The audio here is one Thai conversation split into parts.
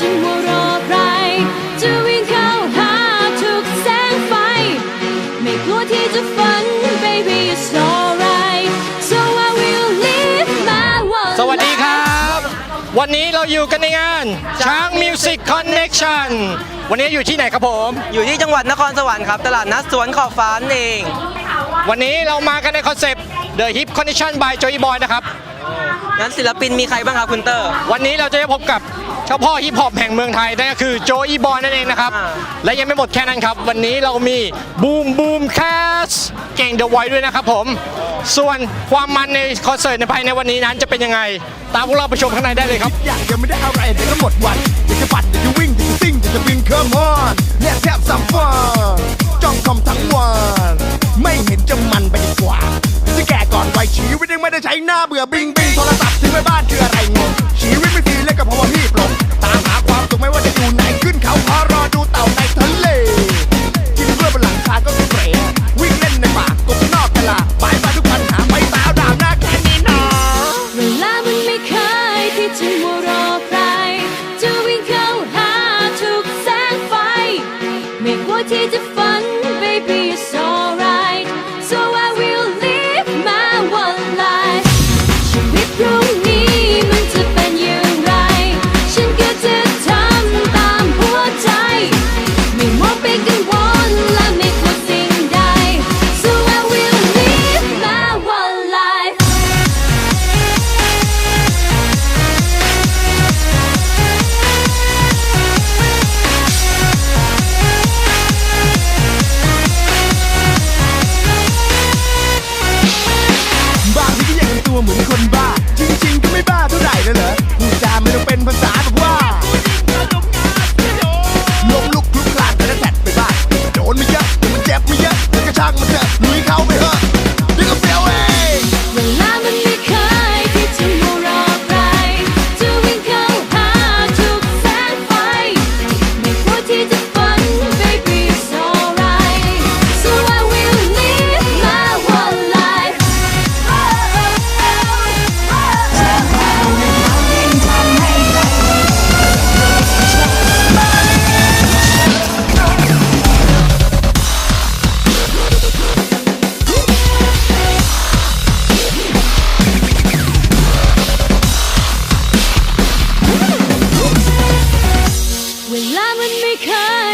จะมัวรอใครจะวิ่งเข้าหาทุกแสงไฟ ไม่กลัวที่จะฝัน baby it's alright so I will live my one สวัสดีครับ วันนี้เราอยู่กันในงานช้างมิวสิกคอนเน็กชันวันนี้อยู่ที่ไหนครับผม อยู่ที่จังหวัดนครสวรรค์ครับ ตลาดนัดสวนขอบฟ้านั่นเอง วันนี้เรามากันในคอนเซปต์ The Hip Connection by Joey Boy นะครับ งั้นศิลปินมีใครบ้างครับคุณเตอร์ วันนี้เราจะได้พบกับ เจ้าพ่อฮิปฮอปแห่งเมืองไทยนั่นก็คือโจอีบอยนั่นเองนะครับอ่าและยังไม่หมดแค่นั้นครับ วันนี้เรามีบูมบูมแคสเก่งเดอะไวด้วยนะครับผม ส่วนความมันในคอนเสิร์ตในภายในวันนี้นั้นจะเป็นยังไง ตามพวกเราไปชมข้างในได้เลยครับ อยากยังไม่ได้อะไรเดี๋ยวก็หมดวันอยากจะปั่นอยากจะวิ่งอยากจะซิ่งอยากจะบินเครื่องมอนและแทบสัมฟันจ้องคอมทั้งวันไม่เห็นจะมันไปดีกว่าจะแก่ก่อนวัยชีวิตยังไม่ได้ใช้หน้าเบื่อบิงบิงโทรศัพท์ทิ้งไว้บ้านคืออะไร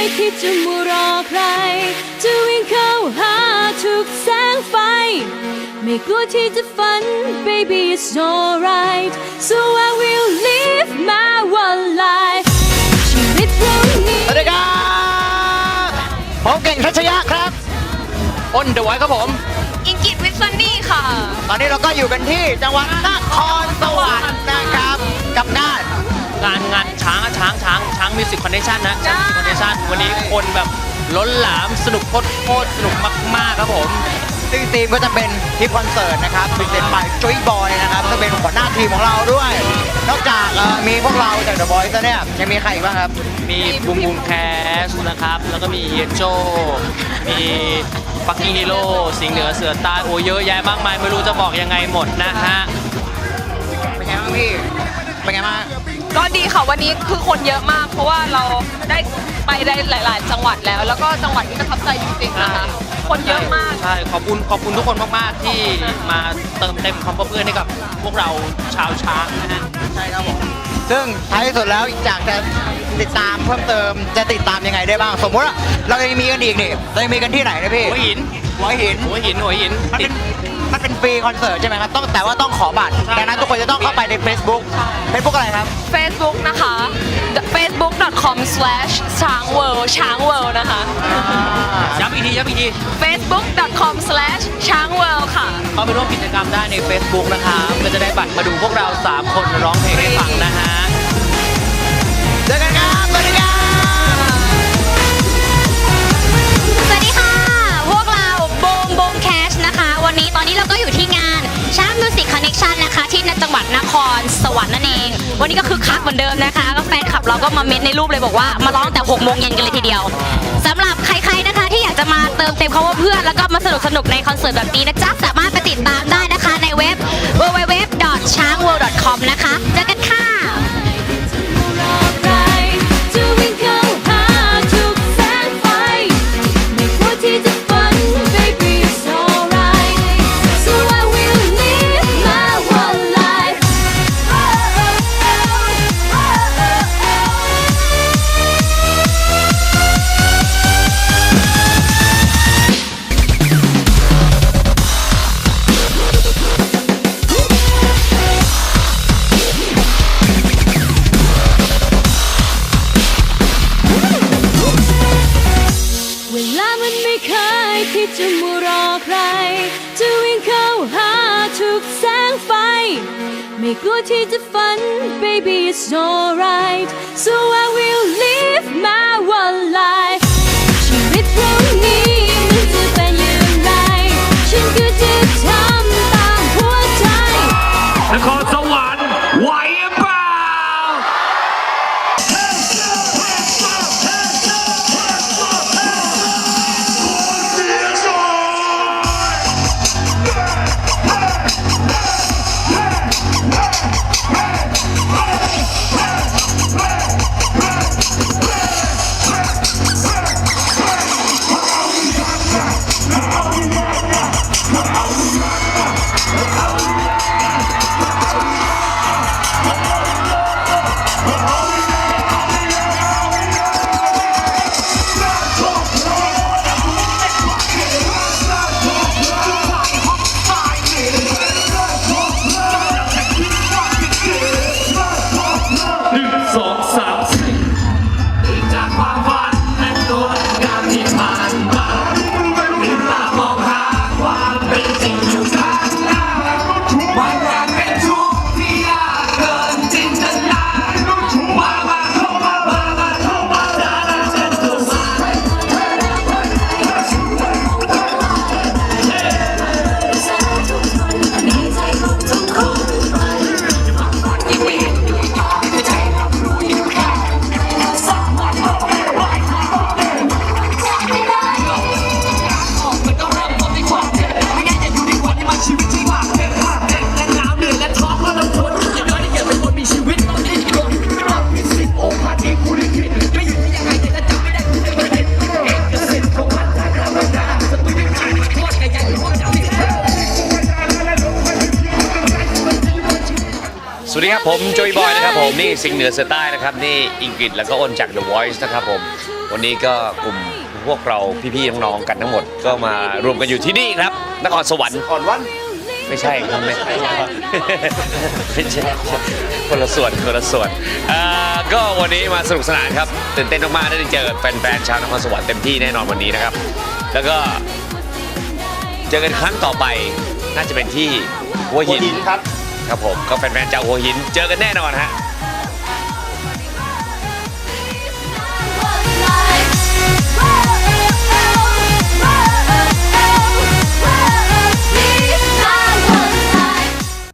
คยที่จะมัวรอใคร จะวิ่งเข้าหาทุกแสงไฟ ไม่กลัวที่จะฝัน baby it's alright so I will live my one life ชีวิตพรุ่งนี้ สวัสดีครับผมเก่งทัชยะครับ อ้นเดอะไวครับผม อิงกิตวิทซันนี่ค่ะ ตอนนี้เราก็อยู่กันที่จังหวัดนครสวรรค์นะครับ กับงาน งานงานช้างอะช้างช้างช้างมิวสิกคอนเนชั่นนะช้างมิวสิกคอนเนชั่นวันนี้คนแบบล้นหลามสนุกโคตรโคตรสนุกมากๆครับผม ซึ่งทีมก็จะเป็นทีมคอนเสิร์ตนะครับเป็นเซนไปจุ้ยบอยนะครับก็เป็นหัวหน้าทีมของเราด้วย นอกจากเอ่อมีพวกเราจากเดอะบอยซ์เนี่ยยังมีใครอีกบ้างครับ มีบูมบูมแคสนะครับ แล้วก็มีเฮียโจ มีปักกี้ฮีโร่สิงห์เหนือเสือใต้โอ้เยอะแยะมากมาย ไม่รู้จะบอกยังไงหมดนะฮะ เป็นไงบ้างพี่ เป็นไงบ้าง ก็ดีค่ะวันนี้คือคนเยอะมาก เพราะว่าเราได้ไปได้หลาย ๆ จังหวัดแล้ว แล้วก็จังหวัดที่ประทับใจจริงๆนะคะคนเยอะมาก ใช่ขอบคุณขอบคุณทุกคนมากๆที่มาเติมเต็มความเพื่อนให้กับพวกเราชาวช้างนะฮะใช่ครับผมซึ่งท้ายที่สุดแล้วอยากจะติดตามเพิ่มเติมจะติดตามยังไงได้บ้าง สมมติว่าเรายังมีกันอีกนี่เรายังมีกันที่ไหนนะพี่ หัวหิน หัวหิน หัวหินหัวหินมันติเป็ดนมันเป็นฟรีคอนเสิร์ตใช่ไหมครับต้องแต่ว่าต้องขอบัตรดังนั้นทุกคนจะต้องเข้าไปใน Facebook Facebook อะไรครับ Facebook นะคะ facebook.com slash ช้างเวิลช้างเวิลนะคะ ย้ำอีกทีย้ำอีกที facebook.com slash ช้างเวิลค่ะ เข้าไปร่วมกิจกรรมได้ใน Facebook นะครับก็จะได้บัตรมาดูพวกเรา 3 คนร้องเพลงให้ฟังนะฮะ เจอกันครับสวัสดีครับ วันนี้ตอนนี้เราก็อยู่ที่งานช้างมิวสิกคอนเนคชันนะคะ ที่จังหวัดนครสวรรค์นั่นเอง วันนี้ก็คือคักเหมือนเดิมนะคะ ก็แฟนคลับเราก็มาเม้นในรูปเลยบอกว่ามาร้องแต่6โมงเย็นกันเลยทีเดียวสำหรับใครๆนะคะที่อยากจะมาเติมเต็มคำว่าเพื่อนแล้วก็มาสนุกสนุกในคอนเสิร์ตแบบนี้นะจ๊ะสามารถไปติดตามได้นะคะในเว็บ w w w ช้าง ไม่กลัวที่จะฝัน baby it's alright สวัสดีครับผมโจยบอยนะครับผมนี่สิงห์เหนือเสือใต้นะครับนี่อิงกฤษแล้วก็อ้นจาก The Voice นะครับผมวันนี้ก็กลุ่มพวกเราพี่ๆน้องๆกันทั้งหมด ก็มารวมกันอยู่ที่นี่ครับนครสวรรค์ก่อนวันไม่ใช่ครับไม่ใช่ไม่ใช่คนละส่วนคนละส่วนอ่าก็วันนี้มาสนุกสนานครับตื่นเต้นมากๆได้เจอแฟนๆชาวนครสวรรค์เต็มที่แน่นอนวันนี้นะครับ แล้วก็เจอกันครั้งต่อไปน่าจะเป็นที่หัวหินครับ ครับผมก็แฟนๆจากหัวหินเจอกันแน่นอนฮะ